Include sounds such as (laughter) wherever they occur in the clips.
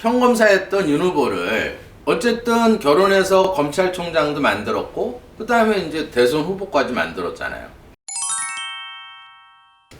평검사였던 윤 후보를 어쨌든 결혼해서 검찰총장도 만들었고 그 다음에 이제 대선 후보까지 만들었잖아요.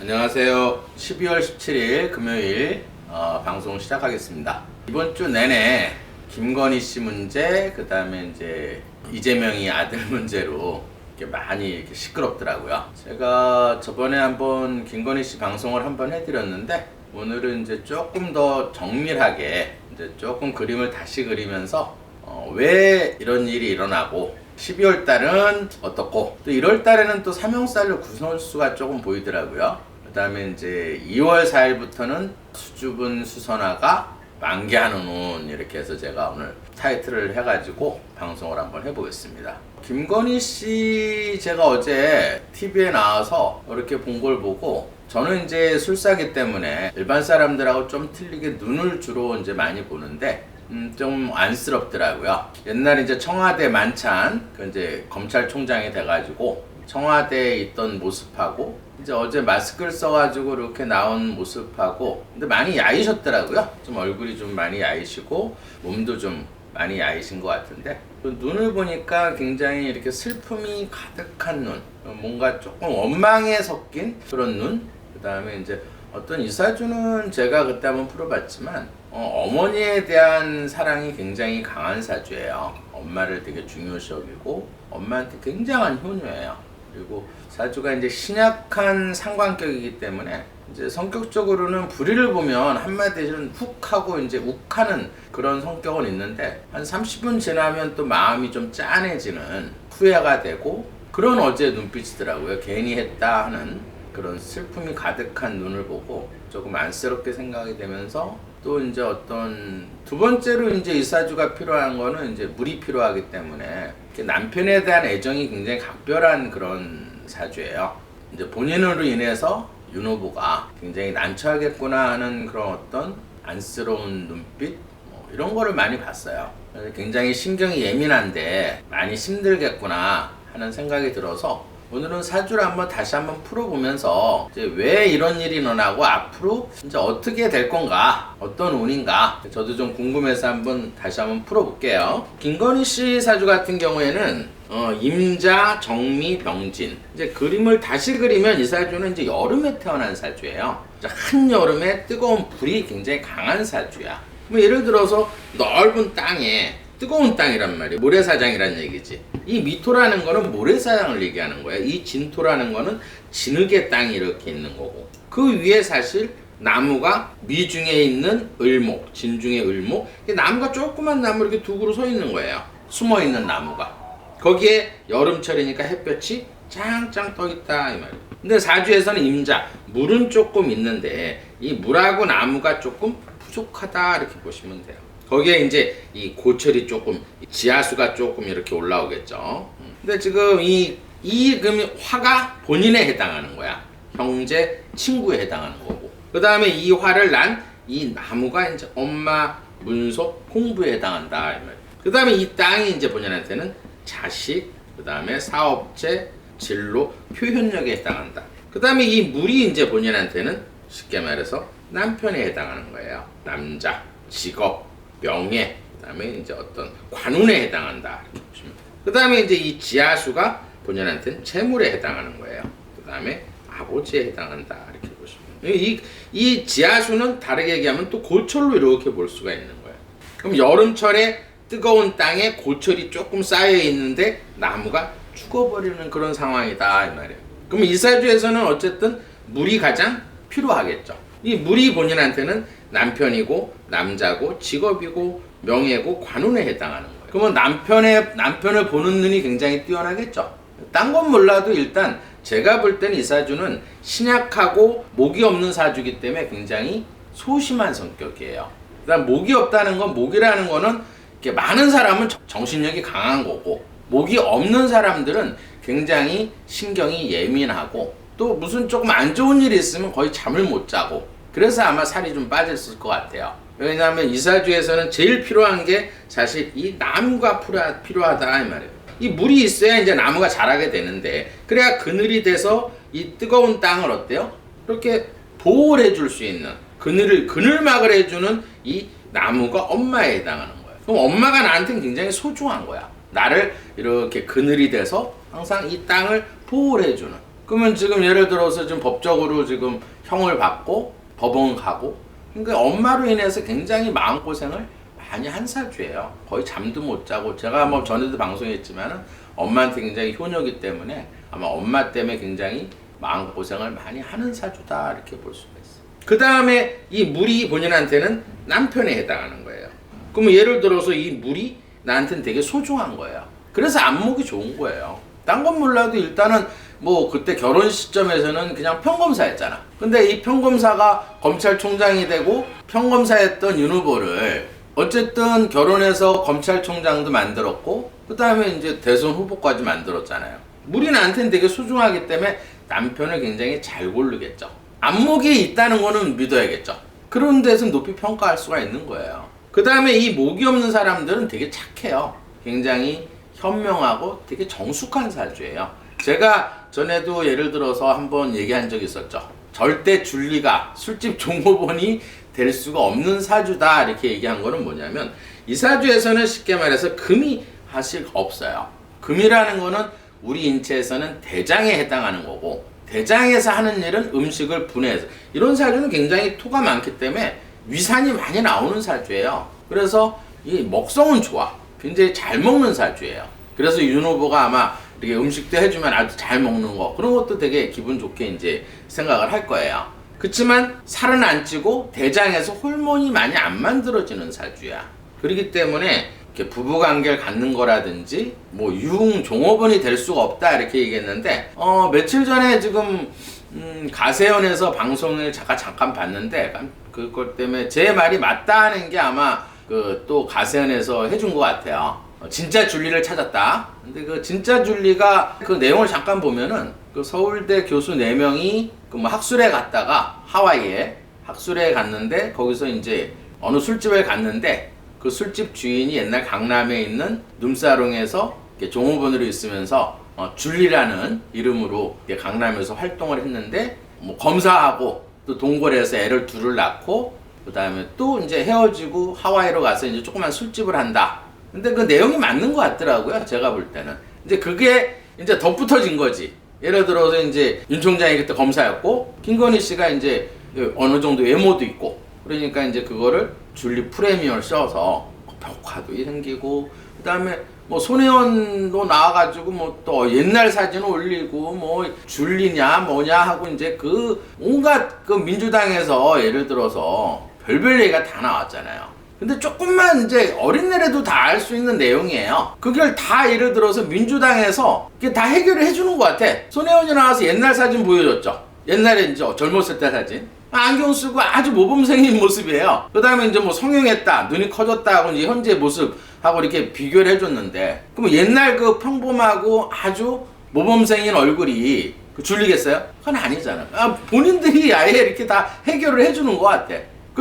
안녕하세요. 12월 17일 금요일 어, 방송 시작하겠습니다. 이번 주 내내 김건희 씨 문제, 그 다음에 이제 이재명이 아들 문제로 이렇게 많이 이렇게 시끄럽더라고요. 제가 저번에 한번 김건희 씨 방송을 한번 해드렸는데 오늘은 이제 조금 더 정밀하게 이제 조금 그림을 다시 그리면서 어, 왜 이런 일이 일어나고 12월 달은 어떻고 또 1월 달에는 또 삼형살로 구설수가 조금 보이더라고요. 그 다음에 이제 2월 4일부터는 수줍은 수선화가 만개하는 운 이렇게 해서 제가 오늘 타이틀을 해가지고 방송을 한번 해보겠습니다. 김건희 씨 제가 어제 TV에 나와서 이렇게 본 걸 보고 저는 이제 술사기 때문에 일반 사람들하고 좀 틀리게 눈을 주로 이제 많이 보는데 음, 좀 안쓰럽더라고요. 옛날에 이제 청와대 만찬, 그 이제 검찰총장이 돼가지고 청와대에 있던 모습하고 이제 어제 마스크를 써가지고 이렇게 나온 모습하고 근데 많이 야이셨더라고요. 좀 얼굴이 좀 많이 야이시고 몸도 좀 많이 야이신 것 같은데 그 눈을 보니까 굉장히 이렇게 슬픔이 가득한 눈, 뭔가 조금 원망에 섞인 그런 눈. 그 다음에 이제 어떤 이사주는 제가 그때 한번 풀어봤지만 어, 어머니에 대한 사랑이 굉장히 강한 사주예요. 엄마를 되게 중요시 여기고 엄마한테 굉장한 효녀예요. 그리고 사주가 이제 신약한 상관격이기 때문에 이제 성격적으로는 불의를 보면 한마디는 훅 하고 이제 욱하는 그런 성격은 있는데 한 30분 지나면 또 마음이 좀 짠해지는 후회가 되고 그런 어제 눈빛이더라고요. 괜히 했다 하는 그런 슬픔이 가득한 눈을 보고 조금 안쓰럽게 생각이 되면서 또 이제 어떤 두 번째로 이제 이사주가 필요한 거는 이제 물이 필요하기 때문에 남편에 대한 애정이 굉장히 각별한 그런 사주예요. 이제 본인으로 인해서 윤 후보가 굉장히 난처하겠구나 하는 그런 어떤 안쓰러운 눈빛 뭐 이런 거를 많이 봤어요. 굉장히 신경이 예민한데 많이 힘들겠구나 하는 생각이 들어서 오늘은 사주를 한번 다시 한번 풀어보면서 이제 왜 이런 일이 일어나고 앞으로 이제 어떻게 될 건가 어떤 운인가 저도 좀 궁금해서 한번 다시 한번 풀어볼게요. 김건희 씨 사주 같은 경우에는 어, 임자, 정미, 병진. 이제 그림을 다시 그리면 이 사주는 이제 여름에 태어난 사주예요. 이제 한여름에 뜨거운 불이 굉장히 강한 사주야. 뭐 예를 들어서 넓은 땅에 뜨거운 땅이란 말이에요. 모래사장이란 얘기지. 이 미토라는 거는 모래사장을 얘기하는 거야. 이 진토라는 거는 진흙의 땅이 이렇게 있는 거고. 그 위에 사실 나무가 미중에 있는 을목, 진중의 을목. 이 나무가 조그만 나무 이렇게 두 그루 서 있는 거예요. 숨어 있는 나무가. 거기에 여름철이니까 햇볕이 짱짱 떠 있다 이 말이에요. 근데 사주에서는 임자, 물은 조금 있는데 이 물하고 나무가 조금 부족하다 이렇게 보시면 돼요. 거기에 이제 이 고철이 조금 지하수가 조금 이렇게 올라오겠죠. 음. 근데 지금 이 이 금이 화가 본인에 해당하는 거야. 형제, 친구에 해당하는 거고. 그 다음에 이 화를 난 이 나무가 이제 엄마, 문서, 공부에 해당한다. 그 다음에 이 땅이 이제 본인한테는 자식, 그 다음에 사업체, 진로, 표현력에 해당한다. 그 다음에 이 물이 이제 본인한테는 쉽게 말해서 남편에 해당하는 거예요. 남자, 직업, 명예, 그다음에 이제 어떤 관운에 해당한다 이렇게 보시면. 그다음에 이제 이 지하수가 본인한테는 재물에 해당하는 거예요. 그다음에 아버지에 해당한다 이렇게 보시면. 이, 이 지하수는 다르게 얘기하면 또 고철로 이렇게 볼 수가 있는 거예요. 그럼 여름철에 뜨거운 땅에 고철이 조금 쌓여 있는데 나무가 죽어버리는 그런 상황이다 이 말이에요. 그럼 이사주에서는 어쨌든 물이 가장 필요하겠죠. 이 물이 본인한테는 남편이고 남자고 직업이고 명예고 관운에 해당하는 거예요. 그러면 남편의 남편을 보는 눈이 굉장히 뛰어나겠죠. 딴 건 몰라도 일단 제가 볼 때는 이 사주는 신약하고 목이 없는 사주기 때문에 굉장히 소심한 성격이에요. 그다음 목이 없다는 건 목이라는 거는 이렇게 많은 사람은 정- 정신력이 강한 거고 목이 없는 사람들은 굉장히 신경이 예민하고 또 무슨 조금 안 좋은 일이 있으면 거의 잠을 못 자고 그래서 아마 살이 좀 빠졌을 것 같아요. 왜냐하면 이사주에서는 제일 필요한 게 사실 이 나무가 필요하- 필요하다 이 말이에요. 이 물이 있어야 이제 나무가 자라게 되는데 그래야 그늘이 돼서 이 뜨거운 땅을 어때요? 이렇게 보호를 해줄 수 있는 그늘을 그늘막을 해주는 이 나무가 엄마에 해당하는 거예요. 그럼 엄마가 나한테는 굉장히 소중한 거야. 나를 이렇게 그늘이 돼서 항상 이 땅을 보호를 해주는. 그러면 지금 예를 들어서 지금 법적으로 지금 형을 받고 법원 가고 그러니까 엄마로 인해서 굉장히 마음고생을 많이 한 사주예요. 거의 잠도 못 자고 제가 뭐 전에도 방송했지만은 엄마한테 굉장히 효녀기 때문에 아마 엄마 때문에 굉장히 마음고생을 많이 하는 사주다 이렇게 볼 수가 있어요. 그 다음에 이 물이 본인한테는 남편에 해당하는 거예요. 그러면 예를 들어서 이 물이 나한테는 되게 소중한 거예요. 그래서 안목이 좋은 거예요. 딴 건 몰라도 일단은 뭐 그때 결혼 시점에서는 그냥 평검사였잖아. 근데 이 평검사가 검찰총장이 되고 평검사였던 윤 후보를 어쨌든 결혼해서 검찰총장도 만들었고 그 다음에 이제 대선 후보까지 만들었잖아요. 물이 나한테는 되게 소중하기 때문에 남편을 굉장히 잘 고르겠죠. 안목이 있다는 거는 믿어야겠죠. 그런 데서 높이 평가할 수가 있는 거예요. 그 다음에 이 목이 없는 사람들은 되게 착해요. 굉장히 현명하고 되게 정숙한 사주예요. 제가 전에도 예를 들어서 한번 얘기한 적이 있었죠. 절대 줄리가 술집 종업원이 될 수가 없는 사주다 이렇게 얘기한 거는 뭐냐면 이 사주에서는 쉽게 말해서 금이 사실 없어요. 금이라는 거는 우리 인체에서는 대장에 해당하는 거고 대장에서 하는 일은 음식을 분해해서 이런 사주는 굉장히 토가 많기 때문에 위산이 많이 나오는 사주예요. 그래서 이 먹성은 좋아. 굉장히 잘 먹는 사주예요. 그래서 윤 후보가 아마 이렇게 음식도 해주면 아주 잘 먹는 거 그런 것도 되게 기분 좋게 이제 생각을 할 거예요. 그렇지만 살은 안 찌고 대장에서 호르몬이 많이 안 만들어지는 사주야. 그렇기 때문에 이렇게 부부 관계를 갖는 거라든지 뭐 유흥 종업원이 될 수가 없다 이렇게 얘기했는데 어 며칠 전에 지금 음, 가세연에서 방송을 잠깐 잠깐 봤는데 그것 때문에 제 말이 맞다는 게 아마 그 또 가세연에서 해준 것 같아요. 어, 진짜 줄리를 찾았다. 근데 그 진짜 줄리가 그 내용을 잠깐 보면은 그 서울대 교수 4명이 그 뭐 학술에 갔다가 하와이에 학술에 갔는데 거기서 이제 어느 술집에 갔는데 그 술집 주인이 옛날 강남에 있는 눈사롱에서 이렇게 종업원으로 있으면서 어, 줄리라는 이름으로 강남에서 활동을 했는데 뭐 검사하고 또 동거래해서 애를 둘을 낳고 그 다음에 또 이제 헤어지고 하와이로 가서 이제 조그만 술집을 한다. 근데 그 내용이 맞는 것 같더라고요. 제가 볼 때는. 이제 그게 이제 덧붙어진 거지. 예를 들어서 이제 윤 총장이 그때 검사였고 김건희 씨가 이제 어느 정도 외모도 있고 그러니까 이제 그거를 줄리 프레미어를 써서 벽화도 생기고 그다음에 뭐 손혜원도 나와가지고 뭐 또 옛날 사진 올리고 뭐 줄리냐 뭐냐 하고 이제 그 온갖 그 민주당에서 예를 들어서 별별 얘기가 다 나왔잖아요. 근데 조금만 이제 어린애라도 다 알 수 있는 내용이에요. 그걸 다 예를 들어서 민주당에서 이게 다 해결을 해주는 것 같아. 손혜원이 나와서 옛날 사진 보여줬죠. 옛날에 이제 젊었을 때 사진. 안경 쓰고 아주 모범생인 모습이에요. 그 다음에 이제 뭐 성형했다, 눈이 커졌다 하고 이제 현재 모습하고 이렇게 비교를 해줬는데, 그럼 옛날 그 평범하고 아주 모범생인 얼굴이 그 줄리겠어요? 그건 아니잖아. 아, 본인들이 아예 이렇게 다 해결을 해주는 것 같아.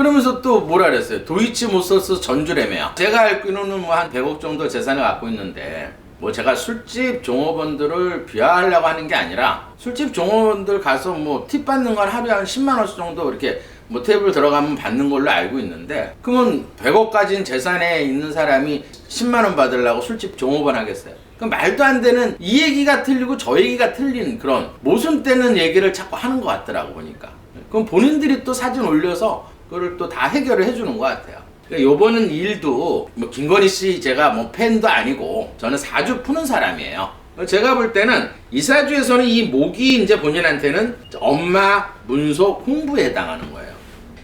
그러면서 또 뭐라 그랬어요? 도이치 모서스 전주래매요. 제가 알기로는 뭐 한 100억 정도 재산을 갖고 있는데 뭐 제가 술집 종업원들을 비하하려고 하는 게 아니라 술집 종업원들 가서 뭐 팁 받는 건 하루에 한 10만 원씩 정도 이렇게 뭐 테이블 들어가면 받는 걸로 알고 있는데 그러면 100억 가진 재산에 있는 사람이 10만 원 받으려고 술집 종업원 하겠어요? 그 말도 안 되는 이 얘기가 틀리고 저 얘기가 틀린 그런 모순 떼는 얘기를 자꾸 하는 것 같더라고 보니까 그럼 본인들이 또 사진 올려서 그거를 또다 해결을 해주는 것 같아요. 그러니까 요번은 일도 뭐 김건희 씨 제가 뭐 팬도 아니고 저는 사주 푸는 사람이에요. 제가 볼 때는 이 사주에서는 이 목이 이제 본인한테는 엄마, 문속, 홍부에 해당하는 거예요.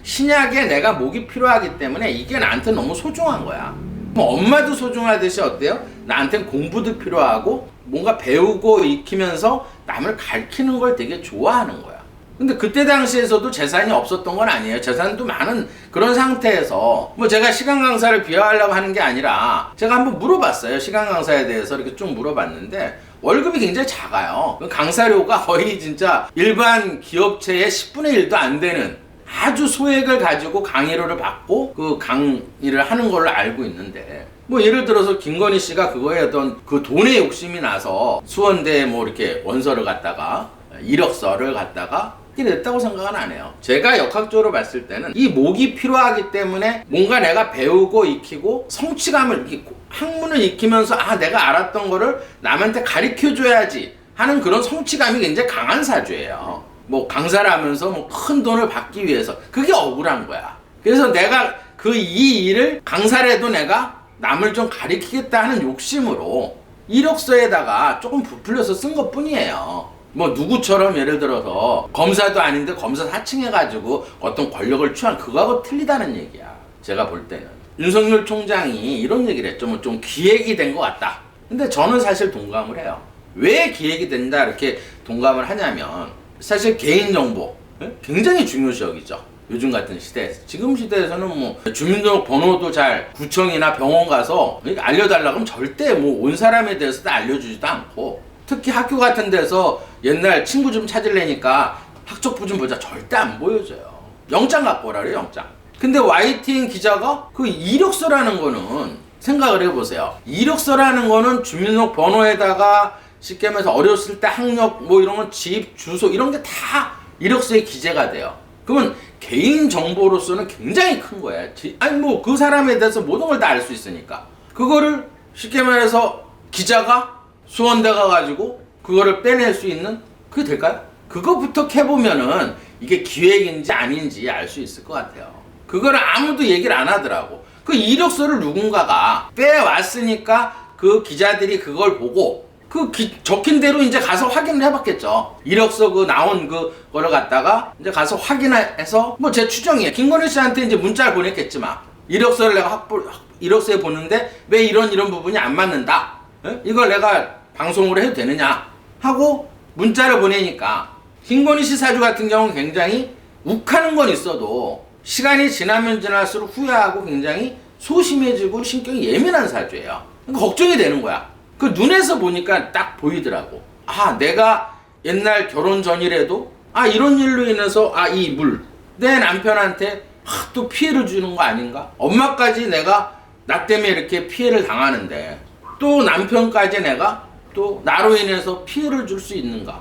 신약에 내가 목이 필요하기 때문에 이게 나한테 너무 소중한 거야. 뭐 엄마도 소중하듯이 어때요? 나한테는 공부도 필요하고 뭔가 배우고 익히면서 남을 가르치는 걸 되게 좋아하는 거야. 근데 그때 당시에서도 재산이 없었던 건 아니에요. 재산도 많은 그런 상태에서 뭐 제가 시간 강사를 비하하려고 하는 게 아니라 제가 한번 물어봤어요. 시간 강사에 대해서 이렇게 쭉 물어봤는데 월급이 굉장히 작아요. 강사료가 거의 진짜 일반 기업체의 10분의 1도 안 되는 아주 소액을 가지고 강의료를 받고 그 강의를 하는 걸로 알고 있는데 뭐 예를 들어서 김건희 씨가 그거에 어떤 그 돈에 욕심이 나서 수원대에 뭐 이렇게 원서를 갖다가 이력서를 갖다가 냈다고 생각은 안 해요. 제가 역학적으로 봤을 때는 이 목이 필요하기 때문에 뭔가 내가 배우고 익히고 성취감을 익히고 학문을 익히면서 아 내가 알았던 거를 남한테 가르쳐 줘야지 하는 그런 성취감이 굉장히 강한 사주예요. 뭐 강사를 하면서 뭐 큰 돈을 받기 위해서 그게 억울한 거야. 그래서 내가 그 이 일을 강사를 해도 내가 남을 좀 가리키겠다 하는 욕심으로 이력서에다가 조금 부풀려서 쓴 것 뿐이에요. 뭐 누구처럼 예를 들어서 검사도 아닌데 검사 사칭해가지고 어떤 권력을 취한 그거하고 틀리다는 얘기야. 제가 볼 때는. 윤석열 총장이 이런 얘기를 했죠. 뭐 좀 기획이 된 것 같다. 근데 저는 사실 동감을 해요. 왜 기획이 된다 이렇게 동감을 하냐면 사실 개인정보 예? 굉장히 중요시 여기죠. 요즘 같은 시대에서 지금 시대에서는 뭐 주민등록 번호도 잘 구청이나 병원 가서 이렇게 알려달라 그러면 절대 뭐 온 사람에 대해서 다 알려주지도 않고 특히 학교 같은 데서 옛날 친구 좀 찾으려니까 학적부 좀 보자. 절대 안 보여줘요. 영장 갖고 오라 그래요 영장. 근데 YTN 기자가 그 이력서라는 거는 생각을 해보세요. 이력서라는 거는 주민등록 번호에다가 쉽게 말해서 어렸을 때 학력 뭐 이런 건 집 주소 이런 게 다 이력서에 기재가 돼요. 그러면 개인 정보로서는 굉장히 큰. 지- 아니 뭐 그 사람에 대해서 모든 걸 다 알 수 있으니까. 그거를 쉽게 말해서 기자가 수원대 가가지고 그거를 빼낼 수 있는 그게 될까요? 그거부터 해보면은 이게 기획인지 아닌지 알 수 있을 것 같아요. 그거를 아무도 얘기를 안 하더라고. 그 이력서를 누군가가 빼왔으니까 그 기자들이 그걸 보고 그 기- 적힌 대로 이제 가서 확인을 해봤겠죠. 이력서 그 나온 그 거를 갖다가 이제 가서 확인해서 뭐 제 추정이에요. 김건희 씨한테 이제 문자를 보냈겠지만 이력서를 내가 확보 이력서에 보는데 왜 이런 이런 부분이 안 맞는다. 예? 이걸 내가 방송으로 해도 되느냐 하고 문자를 보내니까 김건희 씨 사주 같은 경우는 굉장히 욱하는 건 있어도 시간이 지나면 지날수록 후회하고 굉장히 소심해지고 신경이 예민한 사주예요. 그러니까 걱정이 되는 거야. 그 눈에서 보니까 딱 보이더라고. 아, 내가 옛날 결혼 전이라도 아, 이런 일로 인해서 아, 이 물. 내 남편한테 아, 또 피해를 주는 거 아닌가? 엄마까지 내가 나 때문에 이렇게 피해를 당하는데 또 남편까지 내가 또 나로 인해서 피해를 줄 수 있는가?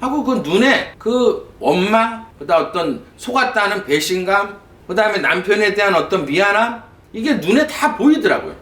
하고 그 눈에 그 원망, 그다음 어떤 속았다는 배신감, 그다음에 남편에 대한 어떤 미안함 이게 눈에 다 보이더라고요.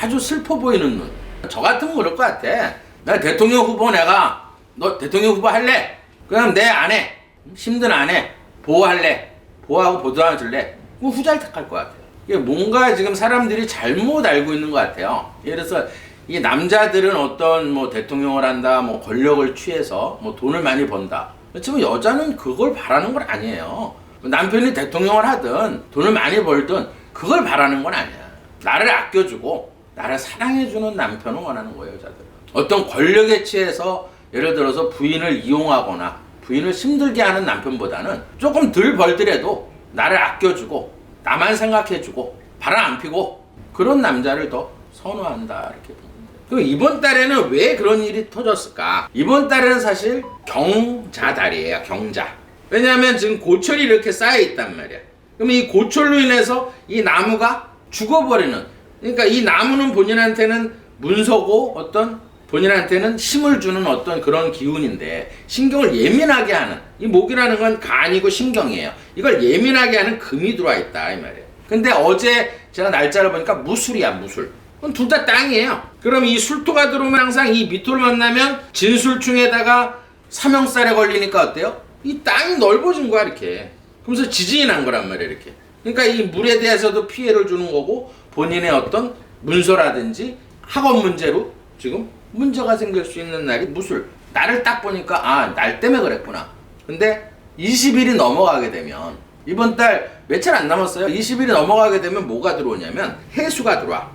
아주 슬퍼 보이는 눈. 저 같으면 그럴 것 같아. 나 대통령 후보 내가 너 대통령 후보 할래? 그럼 내 아내 힘든 아내 보호할래? 보호하고 보도하면 줄래? 그럼 후자를 택할 것 같아요. 이게 뭔가 지금 사람들이 잘못 알고 있는 것 같아요. 예를 들어서 이 남자들은 어떤 뭐 대통령을 한다, 뭐 권력을 취해서 뭐 돈을 많이 번다. 그렇지만 여자는 그걸 바라는 건 아니에요. 남편이 대통령을 하든 돈을 많이 벌든 그걸 바라는 건 아니야. 나를 아껴주고 나를 사랑해주는 남편을 원하는 거예요, 여자들은. 어떤 권력에 취해서 예를 들어서 부인을 이용하거나 부인을 힘들게 하는 남편보다는 조금 덜 벌더라도 나를 아껴주고 나만 생각해주고 바람 안 피고 그런 남자를 더 선호한다 이렇게 보는데 그 이번 달에는 왜 그런 일이 터졌을까? 이번 달에는 사실 경자 달이에요, 경자. 왜냐하면 지금 고철이 이렇게 쌓여 있단 말이야. 그럼 이 고철로 인해서 이 나무가 죽어버리는. 그러니까 이 나무는 본인한테는 문서고 어떤 본인한테는 힘을 주는 어떤 그런 기운인데 신경을 예민하게 하는 이 목이라는 건 간이고 신경이에요. 이걸 예민하게 하는 금이 들어와 있다 이 말이에요. 근데 어제 제가 날짜를 보니까 무술이야 무술. 그건 둘 다 땅이에요. 그럼 이 술토가 들어오면 항상 이 미토를 만나면 진술충에다가 삼형살에 걸리니까 어때요? 이 땅이 넓어진 거야 이렇게. 그러면서 지진이 난 거란 말이야 이렇게. 그러니까 이 물에 대해서도 피해를 주는 거고 본인의 어떤 문서라든지 학업 문제로 지금 문제가 생길 수 있는 날이 무술. 나를 딱 보니까 아 날 때문에 그랬구나. 근데 20일이 넘어가게 되면 이번 달 며칠 안 남았어요. 20일이 넘어가게 되면 뭐가 들어오냐면 해수가 들어와.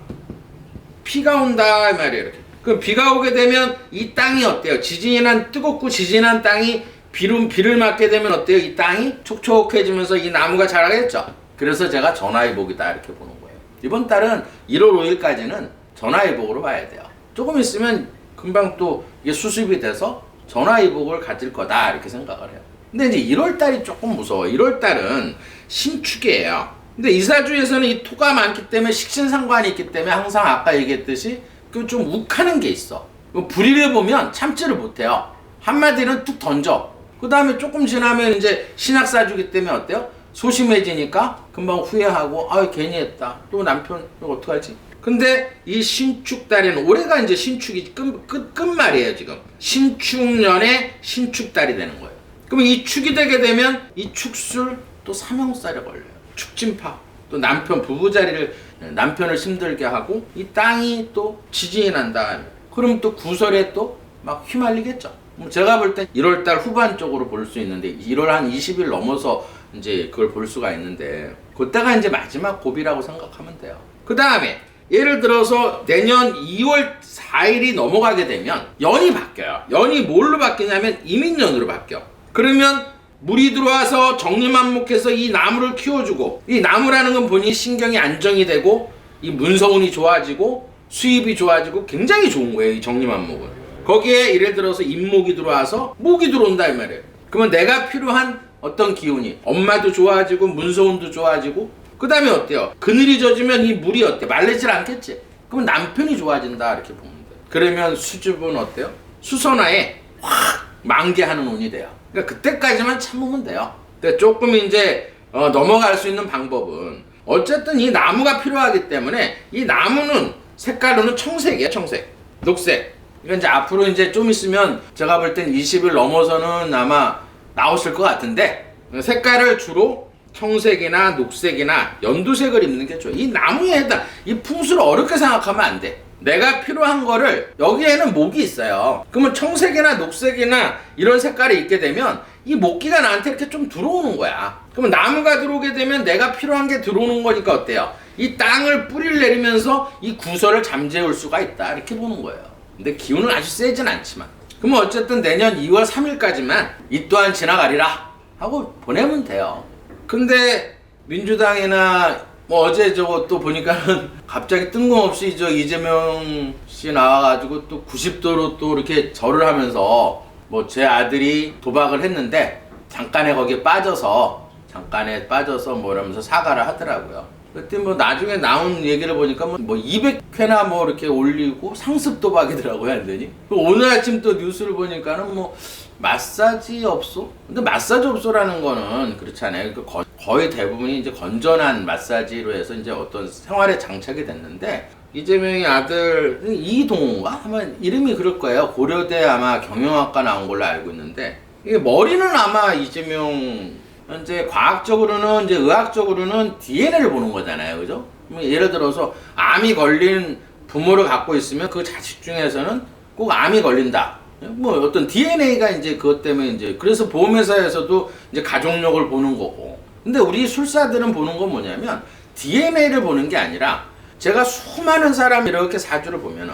비가 온다 이 말이에요 이렇게. 그럼 비가 오게 되면 이 땅이 어때요? 지진이 난 뜨겁고 지진한 땅이 비를 비를 맞게 되면 어때요? 이 땅이 촉촉해지면서 이 나무가 자라겠죠. 그래서 제가 전화위복이다 이렇게 보는 거예요. 이번 달은 1월 5일까지는 전화위복으로 봐야 돼요. 조금 있으면 금방 또 이게 수습이 돼서 전화위복을 가질 거다 이렇게 생각을 해요. 근데 이제 1월 달이 조금 무서워. 1월 달은 신축이에요. 근데 이사주에서는 이 토가 많기 때문에 식신상관이 있기 때문에 항상 아까 얘기했듯이 그 좀 욱하는 게 있어. 그 불의를 보면 참지를 못해요. 한마디는 뚝 던져. 그 다음에 조금 지나면 이제 신학 사주기 때문에 어때요? 소심해지니까 금방 후회하고 아 괜히 했다. 또 남편 이거 어떡하지? 근데 이 신축달에는 올해가 이제 신축이 끝, 끝, 끝말이에요 지금 신축년에 신축달이 되는 거예요 그러면 이 축이 되게 되면 이 축술 또 삼형살에 걸려요 축진파 또 남편 부부 자리를 남편을 힘들게 하고 이 땅이 또 지진이 난다 그럼 또 구설에 또 막 휘말리겠죠 뭐 제가 볼 때 1월달 후반 쪽으로 볼 수 있는데 1월 한 20일 넘어서 이제 그걸 볼 수가 있는데 그때가 이제 마지막 고비라고 생각하면 돼요 그 다음에 예를 들어서 내년 2월 4일이 넘어가게 되면 연이 바뀌어요. 연이 뭘로 바뀌냐면 이민년으로 바뀌어. 그러면 물이 들어와서 정리만목해서 이 나무를 키워주고 이 나무라는 건 본인 신경이 안정이 되고 이 문서운이 좋아지고 수입이 좋아지고 굉장히 좋은 거예요. 이 정리만목은. 거기에 예를 들어서 인목이 들어와서 목이 들어온다 이 말이에요. 그러면 내가 필요한 어떤 기운이 엄마도 좋아지고 문서운도 좋아지고 그 다음에 어때요? 그늘이 젖으면 이 물이 어때? 말리질 않겠지? 그럼 남편이 좋아진다 이렇게 보면 돼. 그러면 수줍은 어때요? 수선화에 확 만개하는 운이 돼요. 그러니까 그때까지만 참으면 돼요. 근데 조금 이제 어, 넘어갈 수 있는 방법은 어쨌든 이 나무가 필요하기 때문에 이 나무는 색깔로는 청색이에요, 청색. 녹색. 그러니까 이제 앞으로 이제 좀 있으면 제가 볼 땐 20일 넘어서는 아마 나오실 것 같은데 색깔을 주로 청색이나 녹색이나 연두색을 입는 게 좋아요. 이 나무에 해당, 이 풍수를 어렵게 생각하면 안 돼. 내가 필요한 거를 여기에는 목이 있어요. 그러면 청색이나 녹색이나 이런 색깔이 있게 되면 이 목기가 나한테 이렇게 좀 들어오는 거야. 그러면 나무가 들어오게 되면 내가 필요한 게 들어오는 거니까 어때요? 이 땅을 뿌리를 내리면서 이 구설을 잠재울 수가 있다. 이렇게 보는 거예요. 근데 기운은 아주 세진 않지만. 그러면 어쨌든 내년 2월 3일까지만 이 또한 지나가리라 하고 보내면 돼요. 근데 민주당이나 뭐 어제 저거 또 보니까는 (laughs) 갑자기 뜬금없이 저 이재명 씨 나와가지고 또 90도로 또 이렇게 절을 하면서 뭐 제 아들이 도박을 했는데 잠깐에 거기에 빠져서 잠깐에 빠져서 뭐 이러면서 사과를 하더라고요. 그때 뭐 나중에 나온 얘기를 보니까 뭐 200회나 뭐 이렇게 올리고 상습 도박이더라고요, 완전히. 그 오늘 아침 또 뉴스를 보니까는 뭐 마사지 업소? 근데 마사지 업소라는 거는 그렇잖아요. 그 거- 거의 대부분이 이제 건전한 마사지로 해서 이제 어떤 생활에 장착이 됐는데 이재명의 아들 이동호가 아마 이름이 그럴 거예요. 고려대 아마 경영학과 나온 걸로 알고 있는데 이게 머리는 아마 이재명 현재 과학적으로는 이제 의학적으로는 DNA를 보는 거잖아요, 그죠? 뭐 예를 들어서 암이 걸린 부모를 갖고 있으면 그 자식 중에서는 꼭 암이 걸린다. 뭐 어떤 DNA가 이제 그것 때문에 이제 그래서 보험회사에서도 이제 가족력을 보는 거고. 근데 우리 술사들은 보는 건 뭐냐면 DNA를 보는 게 아니라 제가 수많은 사람 이렇게 사주를 보면은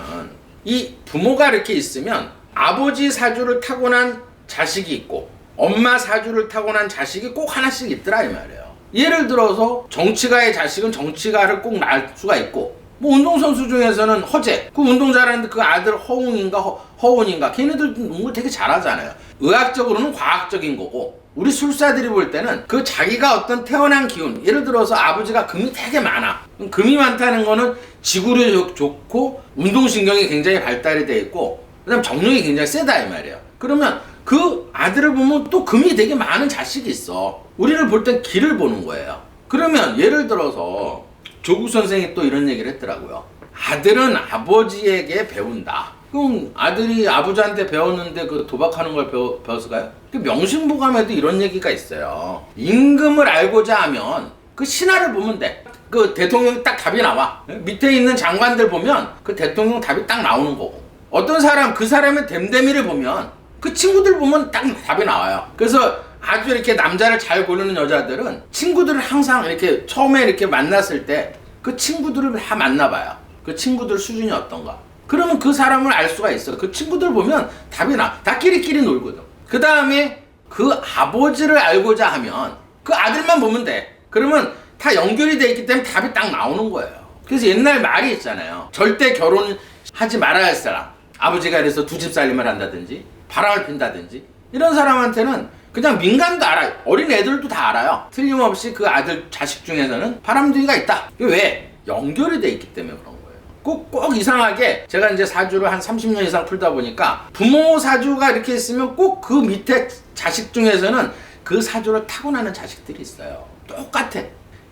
이 부모가 이렇게 있으면 아버지 사주를 타고난 자식이 있고 엄마 사주를 타고난 자식이 꼭 하나씩 있더라 이 말이에요. 예를 들어서 정치가의 자식은 정치가를 꼭 낳을 수가 있고 뭐 운동선수 중에서는 허재. 그 운동 잘하는데 그 아들 허웅인가 허, 허운인가. 걔네들 농구 되게 잘하잖아요. 의학적으로는 과학적인 거고. 우리 술사들이 볼 때는 그 자기가 어떤 태어난 기운. 예를 들어서 아버지가 금이 되게 많아. 금이 많다는 거는 지구력이 좋- 좋고 운동신경이 굉장히 발달이 돼 있고 그 다음 정력이 굉장히 세다 이 말이에요 그러면 그 아들을 보면 또 금이 되게 많은 자식이 있어. 우리를 볼땐 길을 보는 거예요. 그러면 예를 들어서 조국 선생이 또 이런 얘기를 했더라고요 아들은 아버지에게 배운다 그럼 아들이 아버지한테 배웠는데 그 도박하는 걸 배워, 배웠을까요? 그 명심보감에도 이런 얘기가 있어요. 임금을 알고자 하면 그 신하를 보면 돼. 그 대통령이 딱 답이 나와. 밑에 있는 장관들 보면 그 대통령 답이 딱 나오는 거고. 어떤 사람, 그 사람의 댐댐이를 보면 그 친구들 보면 딱 답이 나와요. 그래서 아주 이렇게 남자를 잘 고르는 여자들은 친구들을 항상 이렇게 처음에 이렇게 만났을 때 그 친구들을 다 만나봐요. 그 친구들 수준이 어떤가. 그러면 그 사람을 알 수가 있어. 그 친구들 보면 답이 나. 다 끼리끼리 놀거든. 그 다음에 그 아버지를 알고자 하면 그 아들만 보면 돼. 그러면 다 연결이 돼 있기 때문에 답이 딱 나오는 거예요. 그래서 옛날 말이 있잖아요. 절대 결혼하지 말아야 할 사람. 아버지가 그래서 두 집 살림을 한다든지 바람을 핀다든지 이런 사람한테는 그냥 민간도 알아요. 어린 애들도 다 알아요. 틀림없이 그 아들 자식 중에서는 바람둥이가 있다. 왜? 연결이 돼 있기 때문에 그런 거예요. 꼭, 꼭 이상하게 제가 이제 사주를 한 30년 이상 풀다 보니까 부모 사주가 이렇게 있으면 꼭 그 밑에 자식 중에서는 그 사주를 타고나는 자식들이 있어요. 똑같아.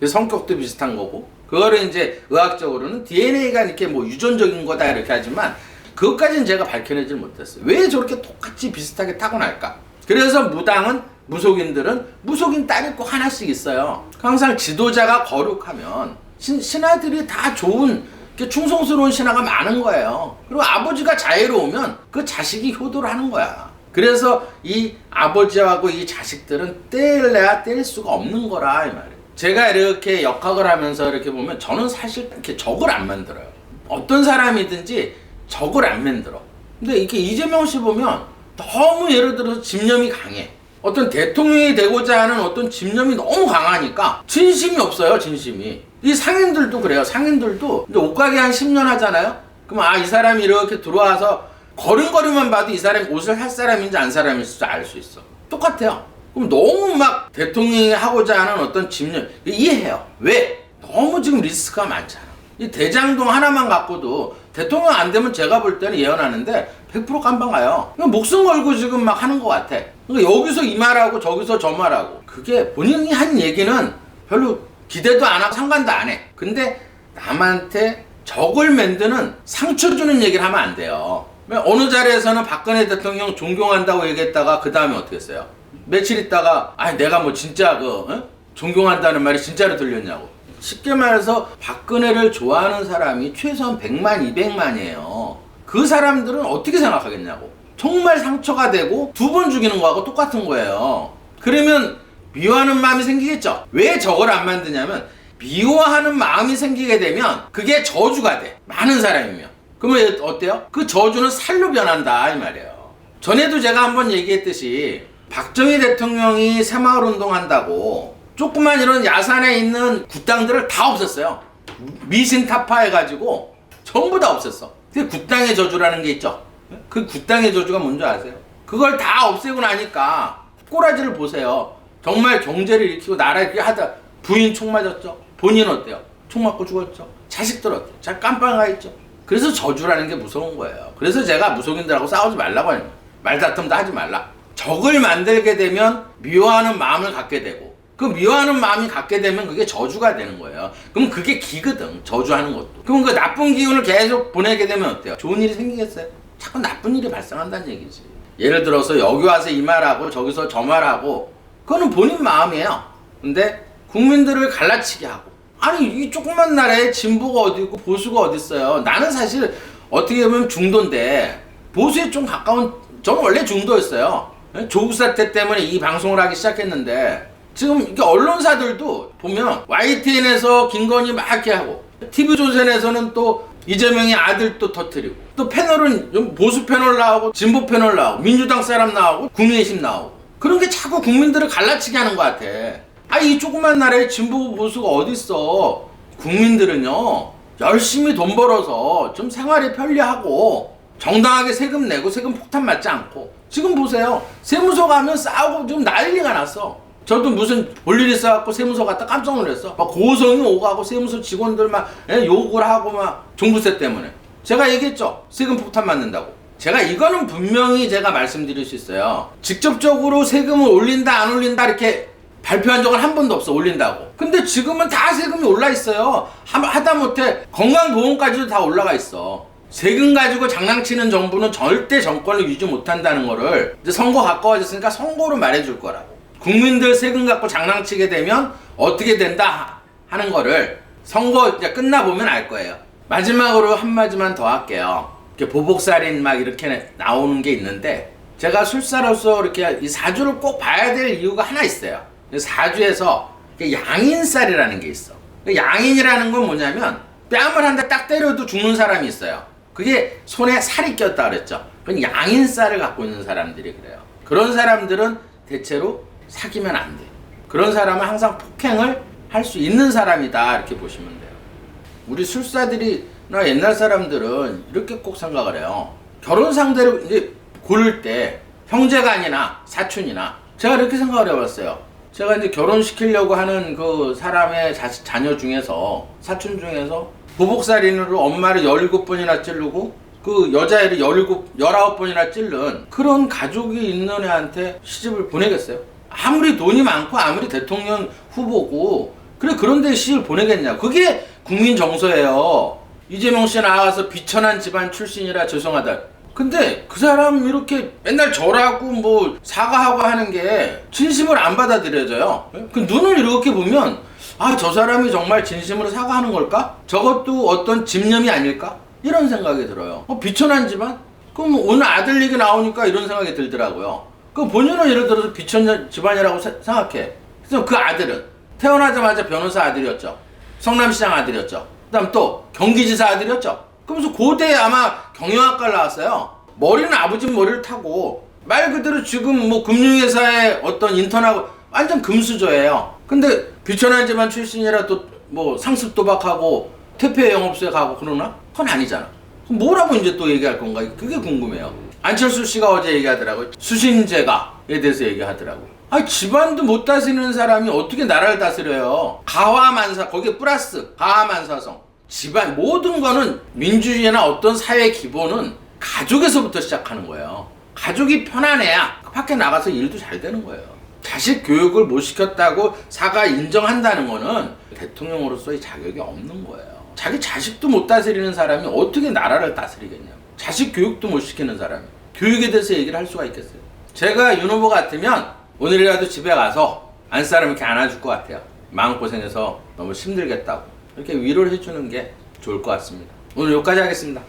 성격도 비슷한 거고. 그거를 이제 의학적으로는 DNA가 이렇게 뭐 유전적인 거다 이렇게 하지만 그것까지는 제가 밝혀내질 못했어요. 왜 저렇게 똑같이 비슷하게 타고날까? 그래서 무당은 무속인들은 무속인 딸이 꼭 하나씩 있어요. 항상 지도자가 거룩하면 신, 신하들이 다 좋은 충성스러운 신하가 많은 거예요. 그리고 아버지가 자애로우면 그 자식이 효도를 하는 거야. 그래서 이 아버지하고 이 자식들은 떼려야 뗄 수가 없는 거라 이 말이에요. 제가 이렇게 역학을 하면서 이렇게 보면 저는 사실 이렇게 적을 안 만들어요. 어떤 사람이든지 적을 안 만들어. 근데 이렇게 이재명 씨 보면 너무 예를 들어서 집념이 강해. 어떤 대통령이 되고자 하는 어떤 집념이 너무 강하니까 진심이 없어요, 진심이. 이 상인들도 그래요. 상인들도 이제 옷가게 한 10년 하잖아요. 그럼 아, 이 사람이 이렇게 들어와서 걸음걸이만 봐도 이 사람이 옷을 살 사람인지 안 사람인지 알 수 있어. 똑같아요. 그럼 너무 막 대통령이 하고자 하는 어떤 집념 이해해요. 왜? 너무 지금 리스크가 많잖아. 이 대장동 하나만 갖고도 대통령 안 되면 제가 볼 때는 예언하는데 100% 깜방 가요. 그냥 목숨 걸고 지금 막 하는 것 같아. 그러니까 여기서 이 말하고 저기서 저 말하고 그게 본인이 한 얘기는 별로 기대도 안 하고 상관도 안 해. 근데 남한테 적을 만드는 상처 주는 얘기를 하면 안 돼요. 왜 어느 자리에서는 박근혜 대통령 존경한다고 얘기했다가 그 다음에 어떻게 했어요? 며칠 있다가 아 내가 뭐 진짜 그 어? 존경한다는 말이 진짜로 들렸냐고. 쉽게 말해서 박근혜를 좋아하는 사람이 최소한 100만, 200만이에요. 그 사람들은 어떻게 생각하겠냐고. 정말 상처가 되고 두 번 죽이는 거하고 똑같은 거예요. 그러면 미워하는 마음이 생기겠죠. 왜 저걸 안 만드냐면 미워하는 마음이 생기게 되면 그게 저주가 돼. 많은 사람이면. 그러면 어때요? 그 저주는 살로 변한다 이 말이에요. 전에도 제가 한번 얘기했듯이 박정희 대통령이 새마을 운동한다고 조그만 이런 야산에 있는 굿당들을 다 없앴어요. 미신 타파해가지고 전부 다 없앴어. 그 굿당의 저주라는 게 있죠. 그 굿당의 저주가 뭔지 아세요? 그걸 다 없애고 나니까 꼬라지를 보세요. 정말 경제를 일으키고 나라 이렇게 하다 부인 총 맞았죠. 본인 어때요? 총 맞고 죽었죠. 자식들 어때요? 잘 깜빵가 있죠. 그래서 저주라는 게 무서운 거예요. 그래서 제가 무속인들하고 싸우지 말라고 하는 거예요. 말다툼도 하지 말라. 적을 만들게 되면 미워하는 마음을 갖게 되고 그 미워하는 마음이 갖게 되면 그게 저주가 되는 거예요. 그럼 그게 기거든. 저주하는 것도. 그럼 그 나쁜 기운을 계속 보내게 되면 어때요? 좋은 일이 생기겠어요? 자꾸 나쁜 일이 발생한다는 얘기지. 예를 들어서 여기 와서 이 말하고 저기서 저 말하고 그거는 본인 마음이에요. 근데 국민들을 갈라치게 하고 아니 이 조그만 나라에 진보가 어디 있고 보수가 어디 있어요. 나는 사실 어떻게 보면 중도인데 보수에 좀 가까운 저는 원래 중도였어요. 예? 조국 사태 때문에 이 방송을 하기 시작했는데 지금 이게 언론사들도 보면 YTN에서 김건희 막 이렇게 하고 TV조선에서는 또 이재명의 아들 또 터트리고 또 패널은 좀 보수 패널 나오고 진보 패널 나오고 민주당 사람 나오고 국민의힘 나오고 그런 게 자꾸 국민들을 갈라치게 하는 것 같아. 아 이 조그만 나라에 진보 보수가 어딨어. 국민들은요 열심히 돈 벌어서 좀 생활이 편리하고 정당하게 세금 내고 세금 폭탄 맞지 않고 지금 보세요 세무서 가면 싸우고 좀 난리가 났어 저도 무슨 볼일 있어갖고 세무서 갔다 깜짝 놀랐어. 막 고성이 오가고 세무서 직원들 막 예, 욕을 하고 막 종부세 때문에. 제가 얘기했죠. 세금 폭탄 맞는다고. 제가 이거는 분명히 제가 말씀드릴 수 있어요. 직접적으로 세금을 올린다 안 올린다 이렇게 발표한 적은 한 번도 없어 올린다고. 근데 지금은 다 세금이 올라 있어요. 하- 하다못해 건강보험까지도 다 올라가 있어. 세금 가지고 장난치는 정부는 절대 정권을 유지 못한다는 거를 이제 선거 가까워졌으니까 선거로 말해줄 거라고 국민들 세금 갖고 장난치게 되면 어떻게 된다 하는 거를 선거 이제 끝나보면 알 거예요 마지막으로 한마디만 더 할게요 이렇게 보복살인 막 이렇게 나오는 게 있는데 제가 술사로서 이렇게 이 사주를 꼭 봐야 될 이유가 하나 있어요. 사주에서 양인살이라는 게 있어. 양인이라는 건 뭐냐면 뺨을 한 대 딱 때려도 죽는 사람이 있어요. 그게 손에 살이 꼈다 그랬죠. 그건 양인살을 갖고 있는 사람들이 그래요. 그런 사람들은 대체로 사귀면 안 돼. 그런 사람은 항상 폭행을 할 수 있는 사람이다 이렇게 보시면 돼요. 우리 술사들이나 옛날 사람들은 이렇게 꼭 생각을 해요. 결혼 상대를 이제 고를 때 형제가 아니나 사촌이나 제가 이렇게 생각을 해봤어요. 제가 이제 결혼시키려고 하는 그 사람의 자, 자녀 중에서 사촌 중에서 보복살인으로 엄마를 17번이나 찌르고 그 여자애를 17, 19번이나 찔른 그런 가족이 있는 애한테 시집을 보내겠어요? 아무리 돈이 많고 아무리 대통령 후보고 그래 그런데 시집을 보내겠냐 그게 국민 정서예요 이재명 씨 나와서 비천한 집안 출신이라 죄송하다 근데 그 사람 이렇게 맨날 절하고 뭐 사과하고 하는 게 진심을 안 받아들여져요 그 눈을 이렇게 보면 아 저 사람이 정말 진심으로 사과하는 걸까? 저것도 어떤 집념이 아닐까? 이런 생각이 들어요 어, 비천한 집안? 그럼 오늘 아들 얘기 나오니까 이런 생각이 들더라고요 그 본인은 예를 들어서 비천 집안이라고 세- 생각해. 그래서 그 아들은 태어나자마자 변호사 아들이었죠. 성남시장 아들이었죠. 그 다음 또 경기지사 아들이었죠. 그러면서 고대에 아마 경영학과를 나왔어요. 머리는 아버지 머리를 타고 말 그대로 지금 뭐 금융회사의 어떤 인턴하고 완전 금수저예요. 근데 비천한 집안 출신이라 또 뭐 상습 도박하고 퇴폐 영업소에 가고 그러나? 그건 아니잖아. 그럼 뭐라고 이제 또 얘기할 건가? 그게 궁금해요 안철수 씨가 어제 얘기하더라고요 수신제가에 대해서 얘기하더라고요 아 집안도 못 다스리는 사람이 어떻게 나라를 다스려요? 가화만사 거기에 플러스 가화만사성. 집안 모든 거는 민주주의나 어떤 사회 기본은 가족에서부터 시작하는 거예요. 가족이 편안해야 밖에 나가서 일도 잘 되는 거예요. 자식 교육을 못 시켰다고 사과 인정한다는 거는 대통령으로서의 자격이 없는 거예요. 자기 자식도 못 다스리는 사람이 어떻게 나라를 다스리겠냐. 자식 교육도 못 시키는 사람이. 교육에 대해서 얘기를 할 수가 있겠어요. 제가 윤 후보 같으면 오늘이라도 집에 가서 안 사람 이렇게 안아줄 것 같아요. 마음고생해서 너무 힘들겠다고. 이렇게 위로를 해주는 게 좋을 것 같습니다. 오늘 여기까지 하겠습니다.